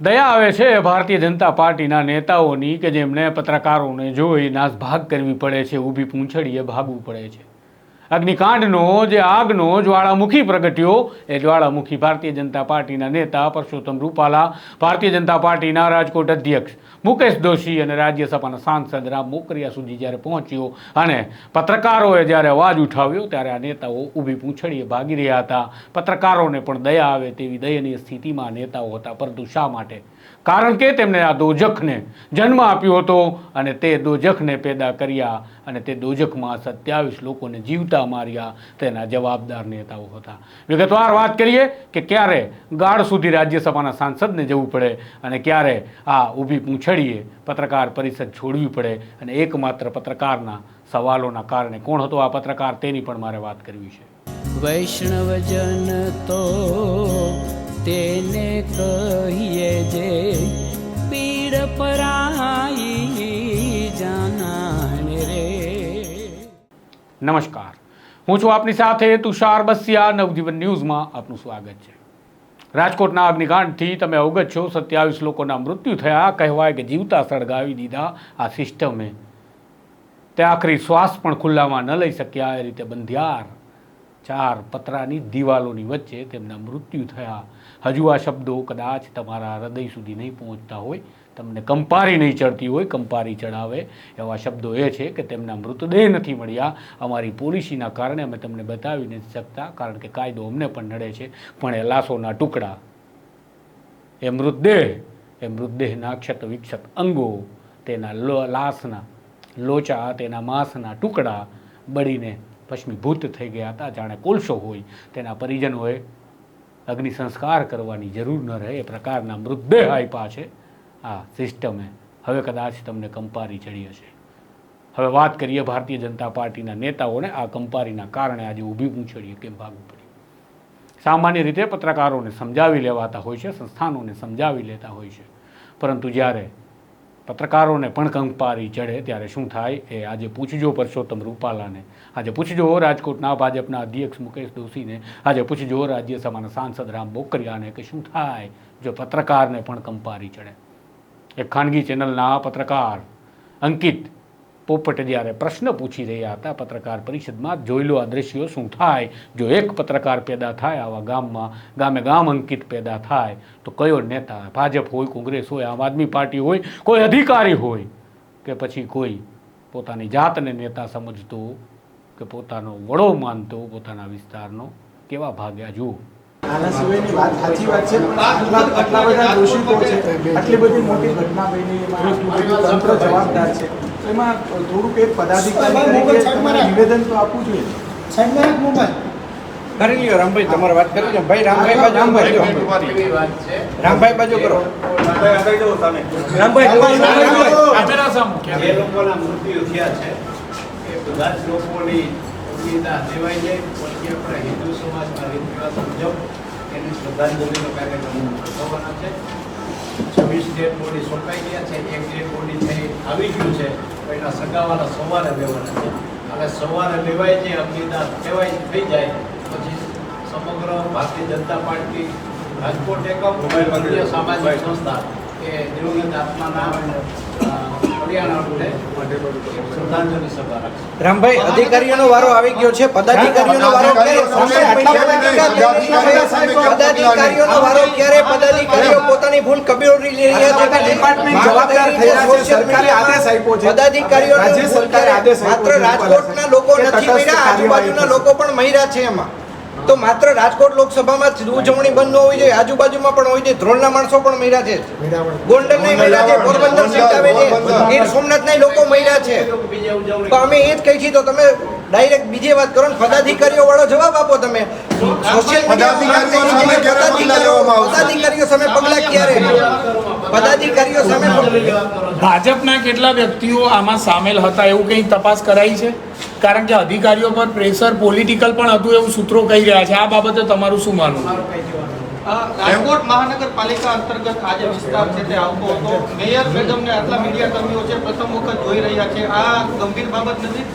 દયા આવે છે ભારતીય જનતા પાર્ટીના નેતાઓની કે જેમને પત્રકારોને જોઈ નાસભાગ કરવી પડે છે, ઊભી પૂંછડીએ ભાગવું પડે છે. અગ્નિકાંડનો જે આગનો જ્વાળામુખી પ્રગટ્યો એ જ્વાળામુખી ભારતીય જનતા પાર્ટીના નેતા પરસોત્તમ રૂપાલા, ભારતીય જનતા પાર્ટીના રાજકોટ અધ્યક્ષ મુકેશ દોશી અને રાજ્યસભાના સાંસદ રામ મોકરિયા સુધી જ્યારે પહોંચ્યો અને પત્રકારોએ જ્યારે અવાજ ઉઠાવ્યો ત્યારે આ નેતાઓ ઊભી પૂંછડીએ ભાગી રહ્યા હતા. પત્રકારોને પણ દયા આવે તેવી દયનીય સ્થિતિમાં નેતાઓ હતા. પરંતુ શા માટે? કારણ કે તેમણે આ દોજખને જન્મ આપ્યો હતો અને તે દોજખને પેદા કર્યા અને તે દોજખમાં સત્યાવીસ લોકોને જીવતા માર્યા. તેના જવાબદાર નેતાઓ હતા. વિગતવાર વાત કરીએ કે ક્યારે ગાઢ સુધી રાજ્યસભાના સાંસદને જવું પડે અને ક્યારે આ ઊભી પૂંછડીએ પત્રકાર પરિષદ છોડવી પડે અને એકમાત્ર પત્રકારના સવાલોના કારણે કોણ હતો આ પત્રકાર તેની પણ મારે વાત કરવી છે. વૈષ્ણવજન તો તેને કહીએ જે પીડ પરાઈ જાનાને રે. નમસ્કાર. હું છું આપની સાથે તુષાર બસિયા, નવજીવન ન્યૂઝમાં આપનું સ્વાગત છે. રાજકોટના અગ્નિકાંડથી તમે અવગત છો, સત્યાવીસ લોકોના મૃત્યુ થયા. કહેવાય કે જીવતા સળગાવી દીધા આ સિસ્ટમે. તે આખરી શ્વાસ પણ ખુલ્લામાં ન લઈ શક્યા, એ રીતે બંધિયાર ચાર પતરાની દિવાલોની વચ્ચે તેમના મૃત્યુ થયા. હજુ આ શબ્દો કદાચ તમારા હૃદય સુધી નહીં પહોંચતા હોય. તમને કંપારી નહીં ચડતી હોય, કંપારી ચડાવે. એવા શબ્દો એ છે કે તેમના મૃતદેહ નથી મળ્યા. અમારી પોલિસીના કારણે અમે તમને બતાવી નથી શકતા, કારણ કે કાયદો અમને પણ નડે છે. પણ એ લાશોના ટુકડા, એ મૃતદેહ, એ મૃતદેહના ક્ષત વિક્ષત અંગો, તેના લાશના લોચા, તેના માંસના ટુકડા બળીને ભસ્મીભૂત થઈ ગયા હતા, જાણે કોલસો હોય, તેના પરિજનોએ અગ્નિ સંસ્કાર કરવાની જરૂર ન રહે, એ પ્રકારના મૃતદેહ આપ્યા છે આ સિસ્ટમે. હવે કદાચ તમને કંપારી ચડી હશે. હવે વાત કરીએ ભારતીય જનતા પાર્ટીના નેતાઓને. આ કંપારીના કારણે આજે ઊભી પૂંછડીએ કેમ ભાગવું પડ્યું સામાન્ય રીતે પત્રકારોને સમજાવી લેવાતા હોય છે, સંસ્થાનોને સમજાવી લેતા હોય છે. પરંતુ જ્યારે પત્રકારોને પણ કંપારી ચઢે ત્યારે શું થાય એ આજે પૂછજો પરસોત્તમ રૂપાલાને. આજે પૂછજો રાજકોટના ભાજપના અધ્યક્ષ મુકેશ દોશીને. આજે પૂછજો રાજ્યસભાના સાંસદ રામ બોકરિયાને કે શું થાય જો પત્રકારને પણ કંપારી ચડે. એક ખાનગી ચેનલના પત્રકાર અંકિત પોપટ જ્યારે પ્રશ્ન પૂછી રહ્યા હતા, પત્રકાર પરિષદમાં જોઈ લો આ દ્રશ્યો શું થાય? જો એક પત્રકાર પેદા થાય આવા ગામમાં, ગામે ગામ અંકિત પેદા થાય, તો કયો નેતા? ભાજપ હોય, કોંગ્રેસ હોય, આમ આદમી પાર્ટી હોય, કોઈ અધિકારી હોય કે પછી કોઈ પોતાની જાતને નેતા સમજતો કે પોતાનો વડો માનતો પોતાના વિસ્તારનો? કેવા ભાગ્યા જુઓ. આટલા બધા મોટી ઘટના જવાબદાર છે. એમાં થોડુંક એક પદાધિકારી નિવેદન તો આપવું જોઈએ. કરી લ્યો રામભાઈ તમારે વાત કરી લ્યો. ભાઈ રામભાઈ બાજુ રામભાઈ રામભાઈ બાજુ કરો. રામભાઈ જે લોકોના મૃત્યુ થયા છે. એ બધા જ લોકોની સંવિદા દેવાઈ જાય પછી આપણા હિન્દુ સમાજમાં રીત રિવાજ મુજબ એની શ્રદ્ધાંજલિનો કાર્યક્રમ થવાના છે. છવ્વીસ ડેડ બોડી સોંપાઈ ગયા છે એક ડેડ બોડી થઈ આવી ગયું છે એના સગાવાલા સવારે લેવાના છે. અને સવારે લેવાય છે અગ્નિદાન કહેવાય થઈ જાય પછી સમગ્ર ભારતીય જનતા પાર્ટી રાજકોટ એકમ સામાજિક સંસ્થા એ દિવંગત આત્માના રામભાઈ અધિકારીઓનો વારો આવી ગયો છે પદાધિકારીઓનો વારો ક્યારે. પદાધિકારીઓનો વારો ક્યારે પદાધિકારીઓ ભૂલ કબૂલી લઈ રહ્યા છે કે ડિપાર્ટમેન્ટ જવાબદાર થઈ રહ્યા છે. સરકારે આદેશ આપ્યો છે. પદાધિકારીઓ રાજ્ય સરકારે આદેશ માત્ર રાજકોટના લોકો નથી મળ્યા. આજુબાજુના લોકો પણ મળ્યા છે એમાં. તો માત્ર રાજકોટ લોકસભામાં જ ઉજવણી બંધ ન હોવી જોઈએ. આજુબાજુમાં પણ હોય છે. ધ્રોણના માણસો પણ મળ્યા છે. ગોંડલ નહીં મળ્યા છે પોરબંદર સીટ આવે છે. ગીર સોમનાથના લોકો મળ્યા છે. તો અમે એ જ કહી છીએ. તો તમે ડાયરેક્ટ બીજી વાત કરો ને પદાધિકારીઓ વાળો જવાબ આપો તમે. સોશિયલ મીડિયા પદાધિકારીઓ સામે પગલા ક્યારે? પદાધિકારીઓ સામે ભાજપના કેટલા વ્યક્તિઓ આમાં સામેલ હતા એવું કંઈ તપાસ કરાઈ છે? કારણ કે અધિકારીઓ પર પ્રેશર પોલિટિકલ પણ હતું એવું સૂત્રો કહી રહ્યા છે. આ બાબતે તમારું શું માનવું રાજકોટ મહાનગરપાલિકા અંતર્ગત આ જે વિસ્તાર છે તે આવતો હતો. મેયર મેડમને આટલા મીડિયા કર્મીઓ છે પ્રથમ વખત જોઈ રહ્યા છે. આ ગંભીર બાબત નથી.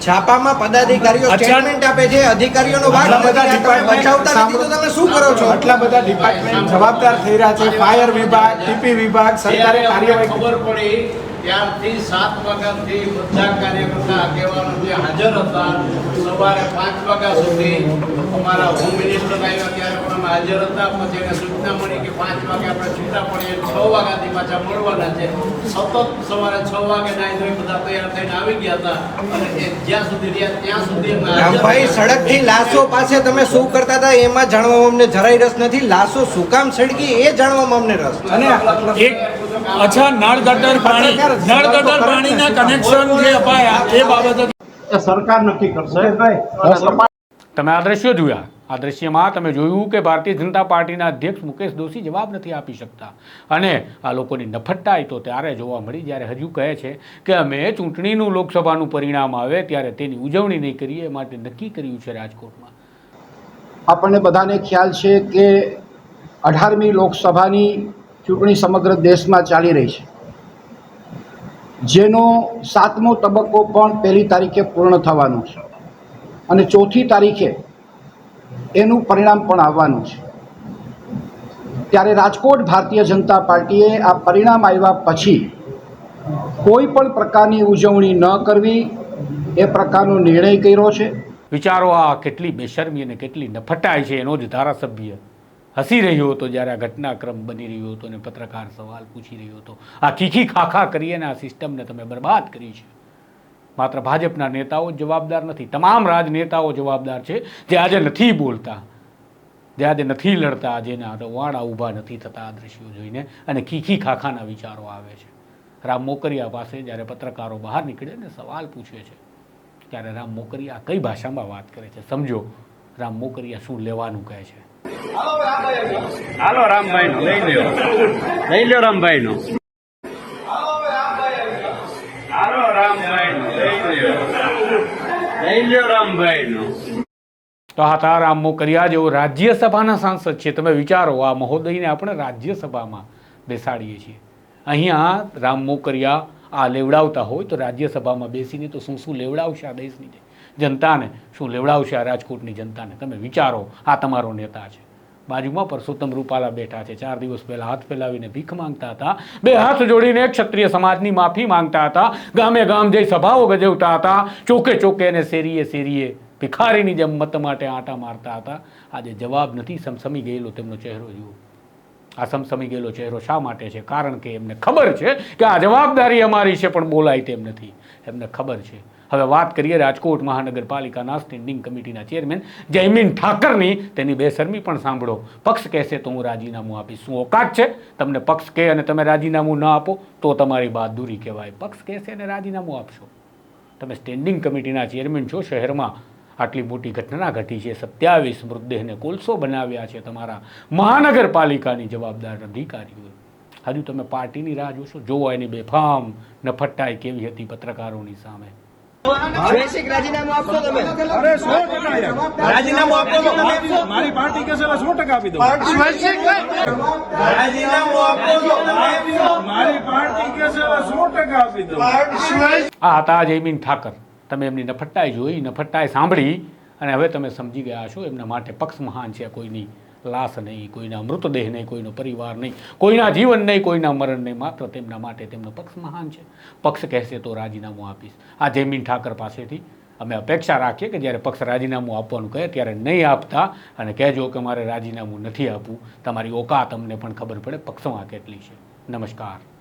છાપામાં પદાધિકારીઓ સ્ટેટમેન્ટ આપે છે અધિકારીઓનો ભાગ આટલા બધા બચાવતા નથી તો તમે શું કરો છો? આટલા બધા ડિપાર્ટમેન્ટ જવાબદાર થઈ રહ્યા છે. ફાયર વિભાગ ટીપી વિભાગ સરકારે કાર્યવાહી ખબર પડી ત્યારથી સાત વાગ્યાથી બધા કાર્યકર્તા આગેવાનો જે હાજર હતા સવારે પાંચ વાગ્યા સુધી અમારા હોમ મિનિસ્ટર આવ્યા ત્યારે પણ અમે હાજર હતા. પછી એને સૂચના મળી કે પાંચ વાગે આપણે છૂટા પડીએ. છ વાગ્યાથી પાછા મળવાના છે. સતત સવારે છ વાગે નાઈ ધોઈ બધા તૈયાર થઈને આવી ગયા હતા. અને એ જ્યાં સુધી રહ્યા ત્યાં સુધી રામભાઈ સડકથી લાશો પાસે તમે શું કરતા હતા? એમાં જાણવામાં અમને જરાય રસ નથી. લાશો શું કામ સળગી એ જાણવામાં અમને રસ છે. અને એક અચ્છા નળ ગટર પાણી નળ ગટર પાણીના કનેક્શન જે અપાયા એ બાબતે સરકાર નક્કી કરશે. તમે આ દ્રશ્યો જોયા? આ દ્રશ્યમાં તમે જોયું કે ભારતીય જનતા પાર્ટીના અધ્યક્ષ મુકેશ દોશી જવાબ નથી આપી શકતા. અને આ લોકોની નફટ્ટાઈ તો ત્યારે જોવા મળી જ્યારે હજુ કહે છે કે અમે ચૂંટણીનું લોકસભાનું પરિણામ આવે ત્યારે તેની ઉજવણી નહીં કરીએ એ માટે નક્કી કર્યું છે રાજકોટમાં. આપણને બધાને ખ્યાલ છે કે અઢારમી લોકસભાની ચૂંટણી સમગ્ર દેશમાં ચાલી રહી છે. જેનો સાતમો તબક્કો પણ પહેલી તારીખે પૂર્ણ થવાનો છે અને ચોથી તારીખે એનું પરિણામ પણ આવવાનું છે. ત્યારે રાજકોટ ભારતીય જનતા પાર્ટીએ આ પરિણામ આવ્યા પછી કોઈ પણ પ્રકારની ઉજવણી ન કરવી એ પ્રકારનો નિર્ણય કર્યો છે. વિચારો આ કેટલી બેશરમી અને કેટલી નફટાઈ છે એનો જ ધારાસભ્ય હસી રહ્યો હતો જ્યારે આ ઘટનાક્રમ બની રહ્યો હતો અને પત્રકાર સવાલ પૂછી રહ્યો હતો. આ ખીખી ખાખા કરી અને આ સિસ્ટમને તમે બરબાદ કરી છે. માત્ર ભાજપના નેતાઓ જવાબદાર નથી, તમામ રાજનેતાઓ જવાબદાર છે જે આજે નથી બોલતા, જે આજે નથી લડતા જેના વાળા ઊભા નથી થતા આ દ્રશ્યો જોઈને અને ખીખી ખાખાના વિચારો આવે છે. રામ મોકરિયા પાસે જ્યારે પત્રકારો બહાર નીકળે ને સવાલ પૂછે છે, ત્યારે રામ મોકરિયા કઈ ભાષામાં વાત કરે છે? સમજો, રામ મોકરિયા શું લેવાનું કહે છે? હાલો રામભાઈ નો લઈ લ્યો. લઈ લ્યો રામભાઈ નો હાલો રામભાઈ નો લઈ લ્યો. લઈ લ્યો રામભાઈ નો તો હતા રામ મોકરિયા જેઓ રાજ્યસભાના સાંસદ છે. તમે વિચારો, આ મહોદયને આપણે રાજ્યસભામાં બેસાડીએ છીએ. અહીંયા રામ મોકરિયા આ લેવડાવતા હોય તો રાજ્યસભામાં બેસીને તો શું શું લેવડાવશે આ દેશની જનતાને શું લેવડાવશે આ રાજકોટની જનતાને? તમે વિચારો, આ તમારો નેતા છે. બાજુમાં પરસોત્તમ રૂપાલા બેઠા છે. ચાર દિવસ પહેલાં હાથ ફેલાવીને ભીખ માંગતા હતા. બે હાથ જોડીને ક્ષત્રિય સમાજની માફી માંગતા હતા. ગામે ગામ જઈ સભાઓ ગજવતા હતા. ચોકે ચોકે અને શેરીએ શેરીએ ભિખારીની જેમ મત માટે આંટા મારતા હતા. આજે જવાબ નથી, સમસમી ગયેલો તેમનો ચહેરો જુઓ. આ સમસમી ગયેલો ચહેરો શા માટે છે? કારણ કે એમને ખબર છે કે આ જવાબદારી અમારી છે, પણ બોલાય તેમ નથી. એમને ખબર છે હવે વાત કરીએ રાજકોટ મહાનગરપાલિકાના સ્ટેન્ડિંગ કમિટીના ચેરમેન જયમીન ઠાકરની. તેની બેશરમી પણ સાંભળો. પક્ષ કહેશે તો હું રાજીનામું આપીશ. શું ઓકાત છે? તમને પક્ષ કહે અને તમે રાજીનામું ન આપો, તો તમારી બહાદુરી કહેવાય. પક્ષ કહેશે અને રાજીનામું આપશો. તમે સ્ટેન્ડિંગ કમિટીના ચેરમેન છો શહેરમાં. આટલી મોટી ઘટના ઘટી છે. સત્યાવીસ મૃતદેહને કોલસો બનાવ્યા છે તમારા મહાનગરપાલિકાની જવાબદાર અધિકારીઓએ. હજુ તમે પાર્ટીની રાહ જોશો. જોવો એની બેફામ નફટ્ટાઈ કેવી હતી પત્રકારોની સામે. આ હતા જયમીન ઠાકર. તમે એમની નફટ્ટાઈ જોઈ નફટ્ટાઈ સાંભળી અને હવે તમે સમજી ગયા છો એમના માટે પક્ષ મહાન છે કોઈની લાશ નહીં, કોઈના મૃતદેહ નહીં, કોઈનો પરિવાર નહીં, કોઈના જીવન નહીં, કોઈના મરણ નહીં, માત્ર તેમના માટે તેમનો પક્ષ મહાન છે. પક્ષ કહેશે તો રાજીનામું આપીશ. આ જયમીન ઠાકર પાસેથી અમે અપેક્ષા રાખીએ કે જ્યારે પક્ષ રાજીનામું આપવાનું કહે ત્યારે નહીં આપતા અને કહેજો કે મારે રાજીનામું નથી આપવું. તમારી ઓકાત અમને પણ ખબર પડે પક્ષમાં કેટલી છે. નમસ્કાર.